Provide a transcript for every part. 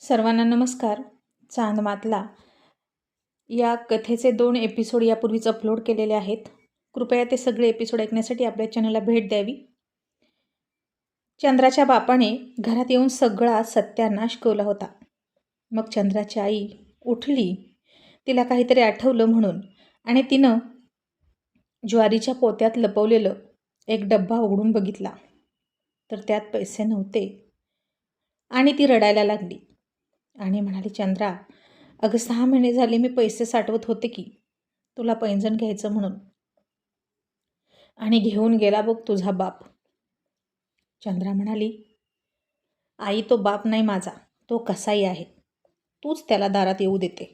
सर्वांना नमस्कार. चांदमातला. या कथेचे दोन एपिसोड यापूर्वीच अपलोड केलेले आहेत. कृपया ते सगळे एपिसोड ऐकण्यासाठी आपल्या चॅनलला भेट द्यावी. चंद्राच्या बापाने घरात येऊन सगळा सत्यानाश केला होता. मग चंद्राची आई उठली. तिला काहीतरी आठवलं म्हणून आणि तिनं ज्वारीच्या पोत्यात लपवलेलं एक डब्बा उघडून बघितला. तर त्यात पैसे नव्हते. आणि ती रडायला लागली. आणि म्हणाली चंद्रा अगं सहा महिने झाले मी पैसे साठवत होते की तुला पैंजण घ्यायचं म्हणून. आणि घेऊन गेला बघ तुझा बाप. चंद्रा म्हणाली आई तो बाप नाही माझा तो कसाही आहे. तूच त्याला दारात येऊ देते.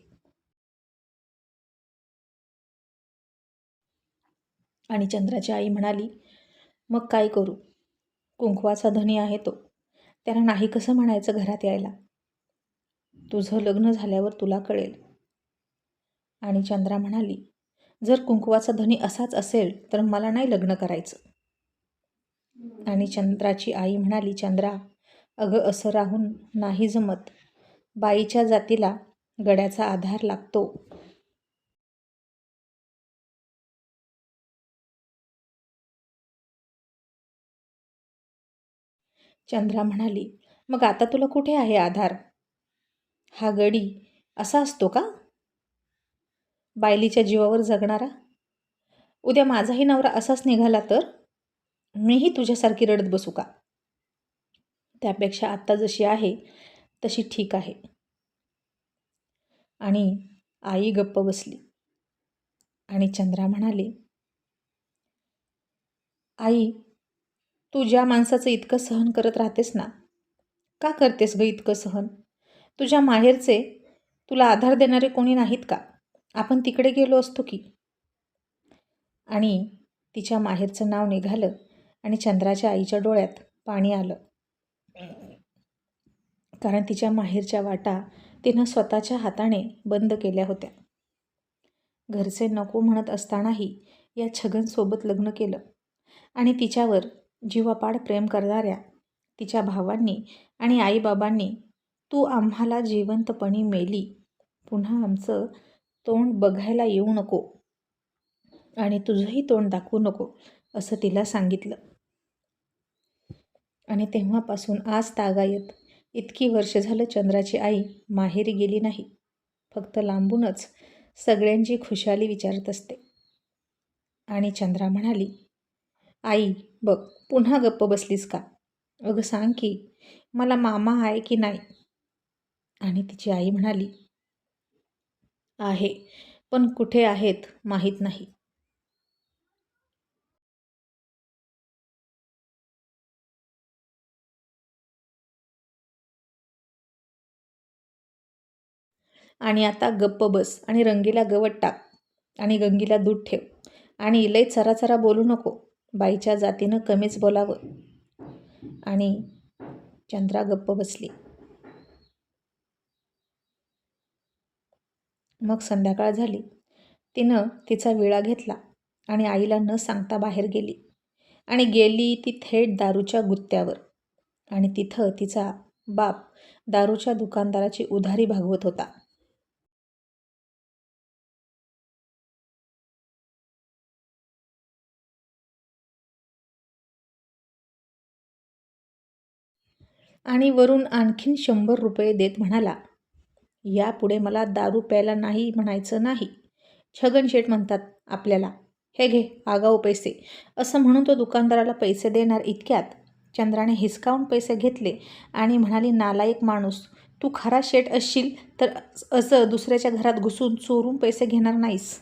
आणि चंद्राची आई म्हणाली मग काय करू? कुंकवाचा धनी आहे तो. त्याला नाही कसं म्हणायचं घरात यायला? तुझं लग्न झाल्यावर तुला कळेल. आणि चंद्रा म्हणाली जर कुंकवाचा धनी असाच असेल तर मला नाही लग्न करायचं. आणि चंद्राची आई म्हणाली चंद्रा अगं असं राहून नाही जमत. बाईच्या जातीला गड्याचा आधार लागतो. चंद्रा म्हणाली मग आता तुला कुठे आहे आधार? हा गडी असा असतो का? बायलीच्या जीवावर जगणारा? उद्या माझाही नवरा असाच निघाला तर? मीही तुझ्यासारखी रडत बसू का? त्यापेक्षा आत्ता जशी आहे तशी ठीक आहे. आणि आई गप्प बसली. आणि चंद्रा म्हणाली आई तू ज्या माणसाचं इतकं सहन करत राहतेस ना का करतेस ग इतकं सहन? तुझ्या माहेरचे तुला आधार देणारे कोणी नाहीत का? आपण तिकडे गेलो असतो की? आणि तिच्या माहेरचं नाव निघालं आणि चंद्राच्या आईच्या डोळ्यात पाणी आलं. कारण तिच्या माहेरच्या वाटा तिनं स्वतःच्या हाताने बंद केल्या होत्या. घरचे नको म्हणत असतानाही या छगनसोबत लग्न केलं. आणि तिच्यावर जीवापाड प्रेम करणाऱ्या तिच्या भावांनी आणि आईबाबांनी तू आम्हाला जिवंतपणी मेली. पुन्हा आमचं तोंड बघायला येऊ नको आणि तुझंही तोंड दाखवू नको असं तिला सांगितलं. आणि तेव्हापासून आज तागायत इतकी वर्ष झालं चंद्राची आई माहेरी गेली नाही. फक्त लांबूनच सगळ्यांची खुशाली विचारत असते. आणि चंद्रा म्हणाली आई बघ पुन्हा गप्प बसलीस का? अगं सांग की मला मामा आहे की नाही? आणि तिची आई म्हणाली आहे पण कुठे आहेत माहीत नाही. आणि आता गप्प बस आणि रंगीला गवत टाक आणि गंगीला दूध ठेव आणि लय चराचरा बोलू नको बाईच्या जातीनं कमीच बोलावं. आणि चंद्रा गप्प बसली. मग संध्याकाळ झाली. तिनं तिचा विळा घेतला आणि आईला न सांगता बाहेर गेली आणि गेली ती थेट दारूच्या गुत्त्यावर आणि तिथं तिचा बाप दारूच्या दुकानदाराची उधारी भागवत होता. आणि वरून आणखीन शंभर रुपये देत म्हणाला यापुढे मला दारू प्यायला नाही म्हणायचं नाही. छगन शेठ म्हणतात आपल्याला हे घे आगाऊ पैसे. असं म्हणून तो दुकानदाराला पैसे देणार इतक्यात. चंद्राने हिसकावून पैसे घेतले आणि म्हणाली नालायक माणूस तू खरा शेठ असशील तर असं दुसऱ्याच्या घरात घुसून चोरून पैसे घेणार नाहीस.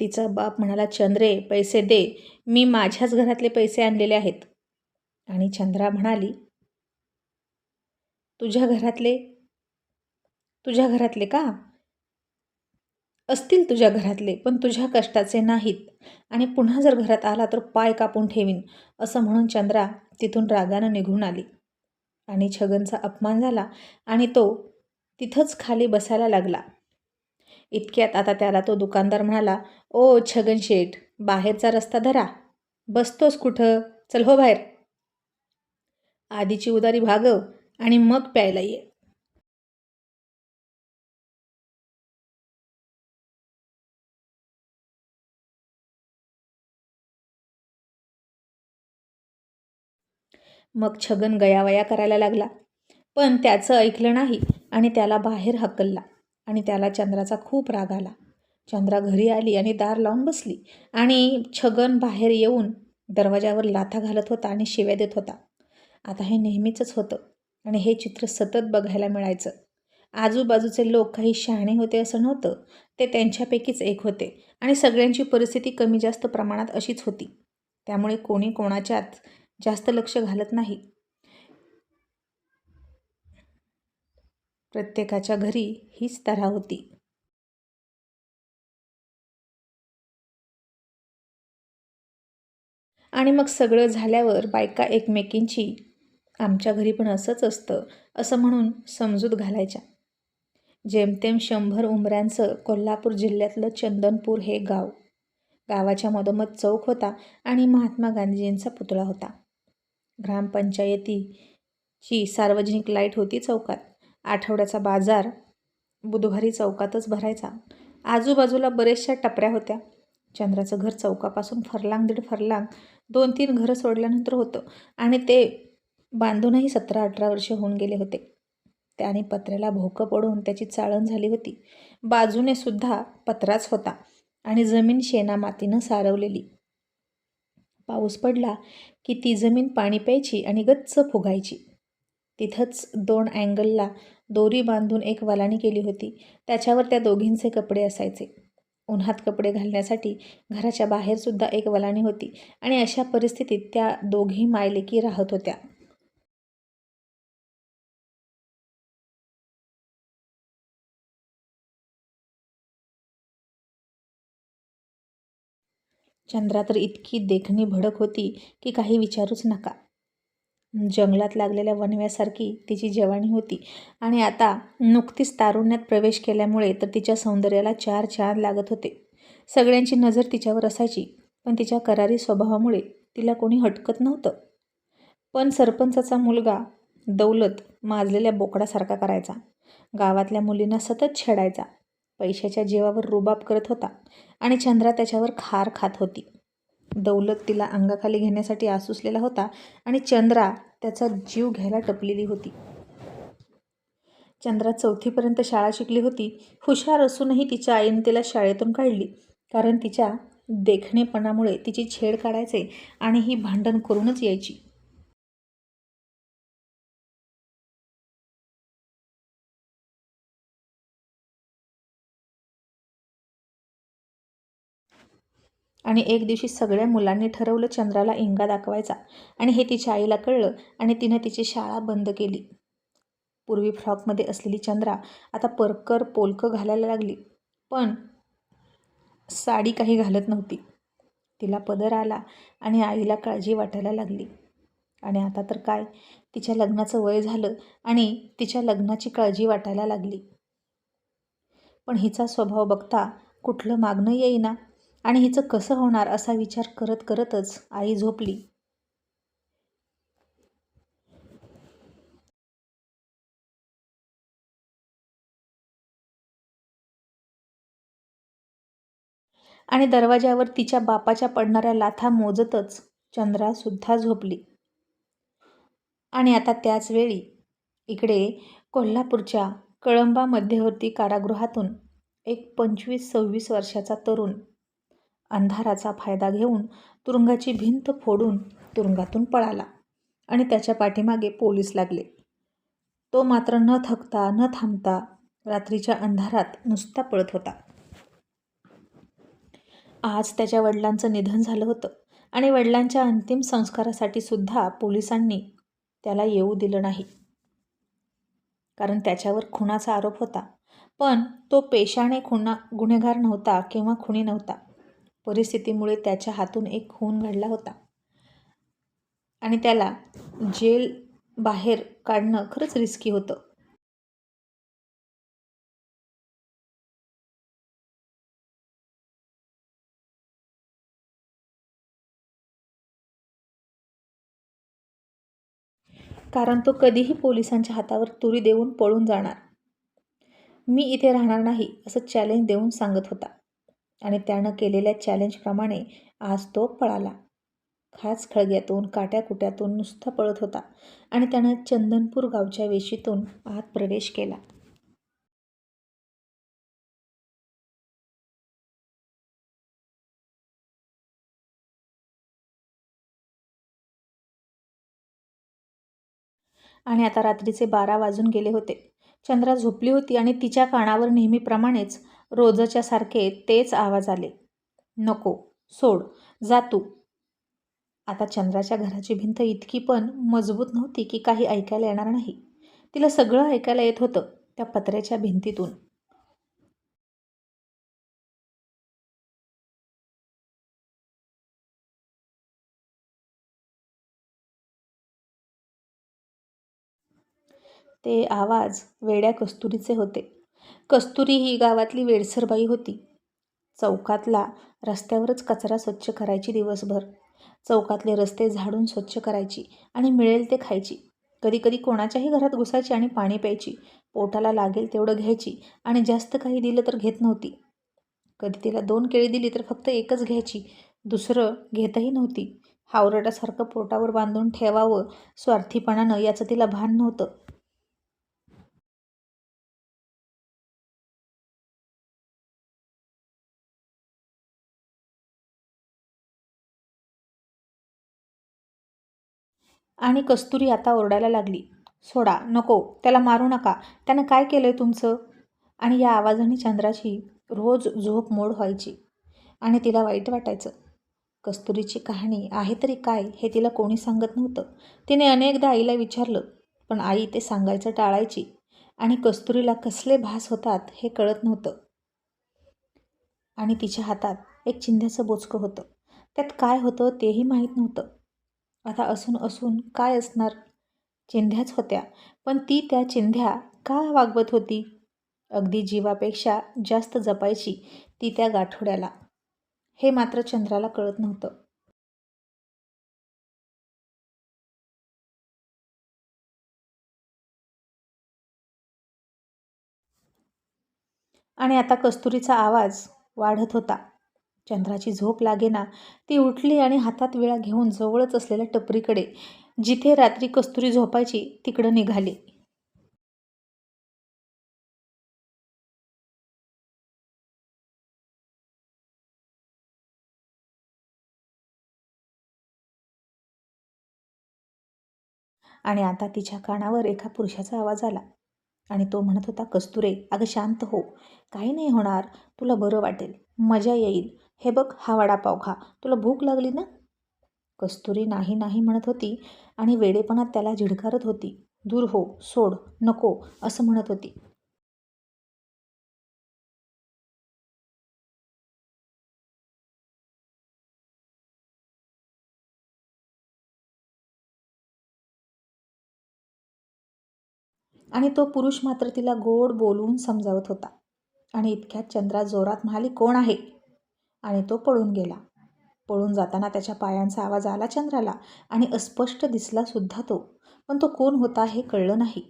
तिचा बाप म्हणाला चंद्रे पैसे दे. मी माझ्याच घरातले पैसे आणलेले आहेत. आणि चंद्रा म्हणाली तुझ्या घरातले? तुझ्या घरातले का? असतील तुझ्या घरातले पण तुझ्या कष्टाचे नाहीत. आणि पुन्हा जर घरात आला तर पाय कापून ठेवीन असं म्हणून चंद्रा तिथून रागानं निघून आली. आणि छगनचा अपमान झाला आणि तो तिथंच खाली बसायला लागला. इतक्यात आता त्याला तो दुकानदार म्हणाला ओ छगन शेठ बाहेरचा रस्ता धरा. बसतोस कुठं? चल हो बाहेर. आधीची उदारी भागव आणि मग प्यायला ये. मग छगन गयावया करायला लागला. पण त्याचं ऐकलं नाही आणि त्याला बाहेर हकलला. आणि त्याला चंद्राचा खूप राग आला. चंद्रा घरी आली आणि दार लावून बसली आणि छगन बाहेर येऊन दरवाजावर लाथा घालत होता आणि शिव्या देत होता. आता हे नेहमीचंच होतं आणि हे चित्र सतत बघायला मिळायचं. आजूबाजूचे लोक काही शहाणे होते असं नव्हतं. ते त्यांच्यापैकीच एक होते आणि सगळ्यांची परिस्थिती कमी जास्त प्रमाणात अशीच होती. त्यामुळे कोणी कोणाच्यात जास्त लक्ष घालत नाही. प्रत्येकाच्या घरी हीच तऱ्हा होती. आणि मग सगळं झाल्यावर बायका एकमेकींची आमच्या घरी पण असंच असतं असं म्हणून समजूत घालायच्या. जेमतेम शंभर उमऱ्यांचं कोल्हापूर जिल्ह्यातलं चंदनपूर हे गाव गावाच्या मधोमध चौक होता आणि महात्मा गांधीजींचा पुतळा होता. ग्रामपंचायतीची सार्वजनिक लाइट होती चौकात. आठवड्याचा बाजार बुधवारी चौकातच भरायचा. आजूबाजूला बरेचशा टपऱ्या होत्या. चंद्राचं घर चौकापासून फरलांग दीड फरलांग दोन तीन घरं सोडल्यानंतर होतं. आणि ते बांधूनही सतरा अठरा वर्षे होऊन गेले होते. त्याने पत्र्याला भोकं पडून त्याची चाळण झाली होती. बाजूने सुद्धा पत्राच होता आणि जमीन शेणा मातीनं सारवलेली. पाऊस पडला की ती जमीन पाणी प्यायची आणि गच्च फुगायची. तिथंच दोन अँगलला दोरी बांधून एक वलाणी केली होती. त्याच्यावर त्या दोघींचे कपडे असायचे. उन्हात कपडे घालण्यासाठी घराच्या बाहेरसुद्धा एक वलाणी होती आणि अशा परिस्थितीत त्या दोघी मायलेकी राहत होत्या. चंद्रा तर इतकी देखणी भडक होती की काही विचारूच नका. जंगलात लागलेल्या वनव्यासारखी तिची जवानी होती. आणि आता नुकतीच तारुण्यात प्रवेश केल्यामुळे तर तिच्या सौंदर्याला चार चार लागत होते. सगळ्यांची नजर तिच्यावर असायची पण तिच्या करारी स्वभावामुळे तिला कोणी हटकत नव्हतं. पण सरपंचाचा मुलगा दौलत माजलेल्या बोकडासारखा करायचा. गावातल्या मुलींना सतत छेडायचा. पैशाच्या जीवावर रुबाब करत होता आणि चंद्रा त्याच्यावर खार खात होती. दौलत तिला अंगाखाली घेण्यासाठी आसुसलेला होता आणि चंद्रा त्याचा जीव घ्यायला टपलेली होती. चंद्रा चौथीपर्यंत शाळा शिकली होती. हुशार असूनही तिच्या आईने तिला शाळेतून काढली. कारण तिच्या देखणेपणामुळे तिची छेड काढायचे आणि ही भांडण करूनच यायची. आणि एक दिवशी सगळ्या मुलांनी ठरवलं चंद्राला इंगा दाखवायचा. आणि हे तिच्या आईला कळलं आणि तिनं तिची शाळा बंद केली. पूर्वी फ्रॉकमध्ये असलेली चंद्रा आता परकर पोलकं घालायला लागली. पण साडी काही घालत नव्हती. तिला पदर आला आणि आईला काळजी वाटायला लागली. आणि आता तर काय? तिच्या लग्नाचं वय झालं आणि तिच्या लग्नाची काळजी वाटायला लागली. पण हिचा स्वभाव बघता कुठलं मागणं येईना. आणि हिचं कसं होणार असा विचार करत करतच आई झोपली. आणि दरवाज्यावर तिच्या बापाच्या पडणाऱ्या लाथा मोजतच चंद्रासुद्धा झोपली. आणि आता त्याच वेळी इकडे कोल्हापूरच्या कळंबा मध्यवर्ती कारागृहातून एक पंचवीस सव्वीस वर्षाचा तरुण अंधाराचा फायदा घेऊन तुरुंगाची भिंत फोडून तुरुंगातून पळाला आणि त्याच्या पाठीमागे पोलीस लागले. तो मात्र न थकता न थांबता रात्रीच्या अंधारात नुसता पळत होता. आज त्याच्या वडिलांचं निधन झालं होतं आणि वडिलांच्या अंतिम संस्कारासाठी सुद्धा पोलिसांनी त्याला येऊ दिलं नाही. कारण त्याच्यावर खुनाचा आरोप होता. पण तो पेशाने खुना गुन्हेगार नव्हता किंवा खुनी नव्हता. परिस्थितीमुळे त्याच्या हातून एक खून घडला होता. आणि त्याला जेल बाहेर काढणं खरंच रिस्की होतं. कारण तो कधीही पोलिसांच्या हातावर तुरी देऊन पळून जाणार. मी इथे राहणार नाही असं चॅलेंज देऊन सांगत होता. आणि त्यानं केलेल्या चॅलेंजप्रमाणे आज तो पळाला. खास खळग्यातून काट्याकुट्यातून नुसता पळत होता आणि त्यानं चंदनपूर गावच्या वेशीतून आत प्रवेश केला. आणि आता रात्रीचे बारा वाजून गेले होते. चंद्रा झोपली होती आणि तिच्या कानावर नेहमीप्रमाणेच रोजच्या सारखे तेच आवाज आले. नको सोड जा तू. आता चंद्राच्या घराची भिंत इतकी पण मजबूत नव्हती की काही ऐकायला येणार नाही. तिला सगळं ऐकायला येत होतं त्या पत्र्याच्या भिंतीतून. ते आवाज वेड्या कस्तुरीचे होते. कस्तुरी ही गावातली वेडसरबाई होती. चौकातला रस्त्यावरच कचरा स्वच्छ करायची दिवसभर. चौकातले रस्ते झाडून स्वच्छ करायची आणि मिळेल ते खायची. कधीकधी कोणाच्याही घरात घुसायची आणि पाणी प्यायची. पोटाला लागेल तेवढं घ्यायची आणि जास्त काही दिलं तर घेत नव्हती. कधी तिला दोन केळी दिली तर फक्त एकच घ्यायची. दुसरं घेतही नव्हती. हावरटासारखं पोटावर बांधून ठेवावं स्वार्थीपणानं याचं तिला भान नव्हतं. आणि कस्तुरी आता ओरडायला लागली. सोडा नको त्याला मारू नका. त्यानं काय केलं आहे तुमचं? आणि या आवाजाने चंद्राची रोज झोप मोड व्हायची आणि तिला वाईट वाटायचं. कस्तुरीची कहाणी आहे तरी काय हे तिला कोणी सांगत नव्हतं. तिने अनेकदा आईला विचारलं पण आई ते सांगायचं टाळायची आणि कस्तुरीला कसले भास होतात हे कळत नव्हतं. आणि तिच्या हातात एक चिंध्याचं बोचकं होतं. त्यात काय होतं तेही माहीत नव्हतं. आता असून असून काय असणार? चिंध्याच होत्या. पण ती त्या चिंध्या का वागवत होती? अगदी जीवापेक्षा जास्त जपायची ती त्या गाठोड्याला. हे मात्र चंद्राला कळत नव्हतं. आणि आता कस्तुरीचा आवाज वाढत होता. चंद्राची झोप लागेना ती उठली आणि हातात विळा घेऊन जवळच असलेल्या टपरीकडे जिथे रात्री कस्तुरी झोपायची तिकडं निघाली. आणि आता तिच्या कानावर एका पुरुषाचा आवाज आला. आणि तो म्हणत होता कस्तुरे अगं शांत हो. काही नाही होणार. तुला बरं वाटेल. मजा येईल. हे बघ हा वडापाव खा. तुला भूक लागली ना? कस्तुरी नाही नाही म्हणत होती आणि वेडेपणात त्याला झिडकारत होती. दूर हो सोड नको असं म्हणत होती. आणि तो पुरुष मात्र तिला गोड बोलवून समजावत होता. आणि इतक्यात चंद्रा जोरात म्हणाली कोण आहे? आणि तो पळून गेला. पळून जाताना त्याच्या पायांचा आवाज आला चंद्राला आणि अस्पष्ट दिसला सुद्धा तो पण तो कोण होता हे कळलं नाही.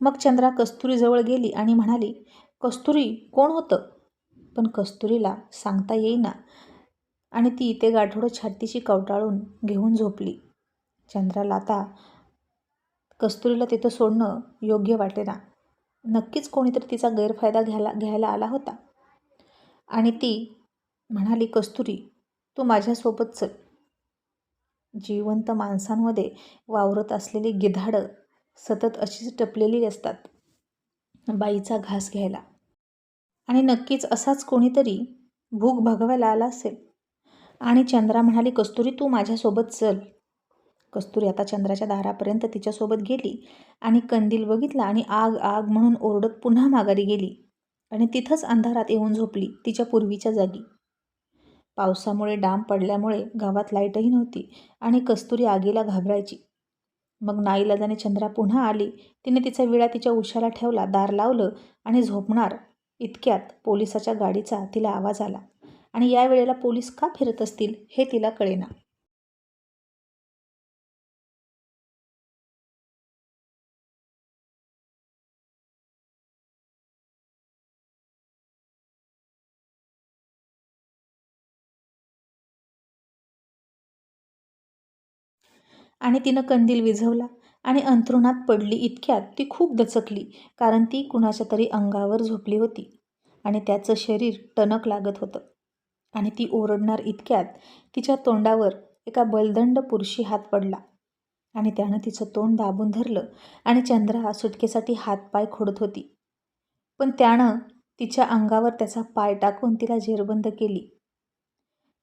मग चंद्रा कस्तुरीजवळ गेली आणि म्हणाली कस्तुरी कोण होतं? पण कस्तुरीला सांगता येईना. आणि ती ते गाठोडं छातीशी कवटाळून घेऊन झोपली. चंद्राला आता कस्तुरीला तिथं सोडणं योग्य वाटेना. नक्कीच कोणीतरी तिचा गैरफायदा घ्यायला घ्यायला आला होता. आणि ती म्हणाली कस्तुरी तू माझ्यासोबत चल. जिवंत माणसांमध्ये वावरत असलेली गिधाडं सतत अशीच टपलेली असतात. बाईचा घास घ्यायला. आणि नक्कीच असाच कोणीतरी भूक भगवायला आला असेल. आणि चंद्रा म्हणाली कस्तुरी तू माझ्यासोबत चल. कस्तुरी आता चंद्राच्या दारापर्यंत तिच्यासोबत गेली आणि कंदील बघितला आणि आग आग म्हणून ओरडत पुन्हा माघारी गेली आणि तिथंच अंधारात येऊन झोपली तिच्या पूर्वीच्या जागी. पावसामुळे डाम पडल्यामुळे गावात लाईटही नव्हती आणि कस्तुरी आगीला घाबरायची. मग नाईलाजाने चंद्रा पुन्हा आली. तिने तिचा विळा तिच्या उशाला ठेवला दार लावलं आणि झोपणार इतक्यात पोलिसाच्या गाडीचा तिला आवाज आला. आणि या वेळेला पोलीस का फिरत असतील हे तिला कळेना. आणि तिनं कंदील विझवला. आणि अंथरुणात पडली इतक्यात ती खूप दचकली कारण ती कुणाच्या तरी अंगावर झोपली होती आणि त्याचं शरीर टणक लागत होतं. आणि ती ओरडणार इतक्यात तिच्या तोंडावर एका बलदंड पुरुषी हात पडला आणि त्यानं तिचं तोंड दाबून धरलं आणि चंद्रा सुटकेसाठी हातपाय खोडत होती. पण त्यानं तिच्या अंगावर त्याचा पाय टाकून तिला जेरबंद केली.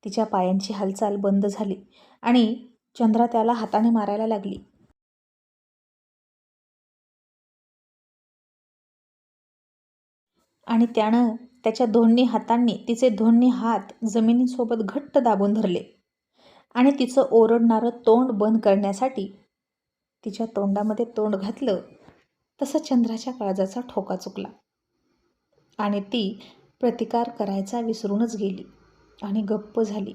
तिच्या पायांची हालचाल बंद झाली आणि चंद्रा त्याला हाताने मारायला लागली. आणि त्यानं त्याच्या दोन्ही हातांनी तिचे दोन्ही हात जमिनीसोबत घट्ट दाबून धरले. आणि तिचं ओरडणारं तोंड बंद करण्यासाठी तिच्या तोंडामध्ये तोंड घातलं तसं चंद्राच्या काळजाचा ठोका चुकला. आणि ती प्रतिकार करायचा विसरूनच गेली आणि गप्प झाली.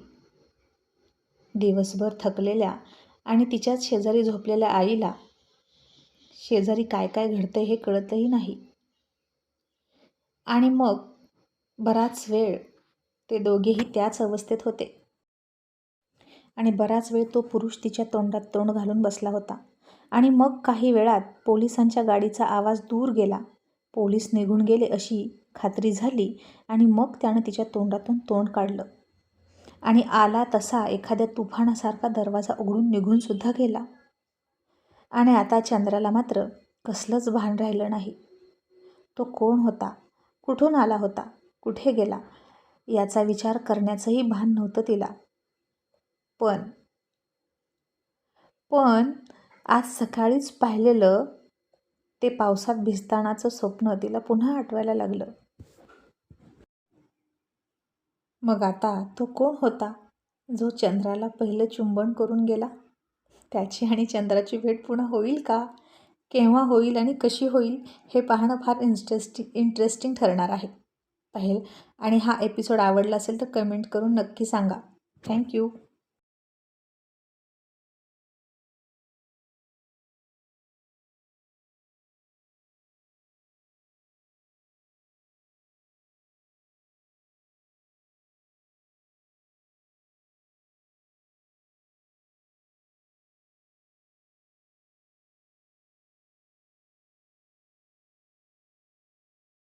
दिवसभर थकलेल्या आणि तिच्याच शेजारी झोपलेल्या आईला शेजारी काय काय घडतं हे कळतही नाही. आणि मग बराच वेळ ते दोघेही त्याच अवस्थेत होते. आणि बराच वेळ तो पुरुष तिच्या तोंडात तोंड घालून बसला होता. आणि मग काही वेळात पोलिसांच्या गाडीचा आवाज दूर गेला. पोलीस निघून गेले अशी खात्री झाली आणि मग त्यानं तिच्या तोंडातून तोंड काढलं. आणि आला तसा एखाद्या तुफानासारखा दरवाजा उघडून निघूनसुद्धा गेला. आणि आता चंद्राला मात्र कसलंच भान राहिलं नाही. तो कोण होता? कुठून आला होता? कुठे गेला? याचा विचार करण्याचंही भान नव्हतं तिला. पण पण आज सकाळीच पाहिलेलं ते पावसात भिजतानाचं स्वप्न तिला पुन्हा आठवायला लागलं. मग आता तो कोण होता? जो चंद्राला पहिलं चुंबन करून गेला? त्याची आणि चंद्राची भेट पुन्हा होईल का? केव्हा होईल आणि कशी होईल हे पाहणं फार इंटरेस्टिंग इंटरेस्टिंग ठरणार आहे. पाहिल? आणि हा एपिसोड आवडला असेल तर कमेंट करून नक्की सांगा. थँक्यू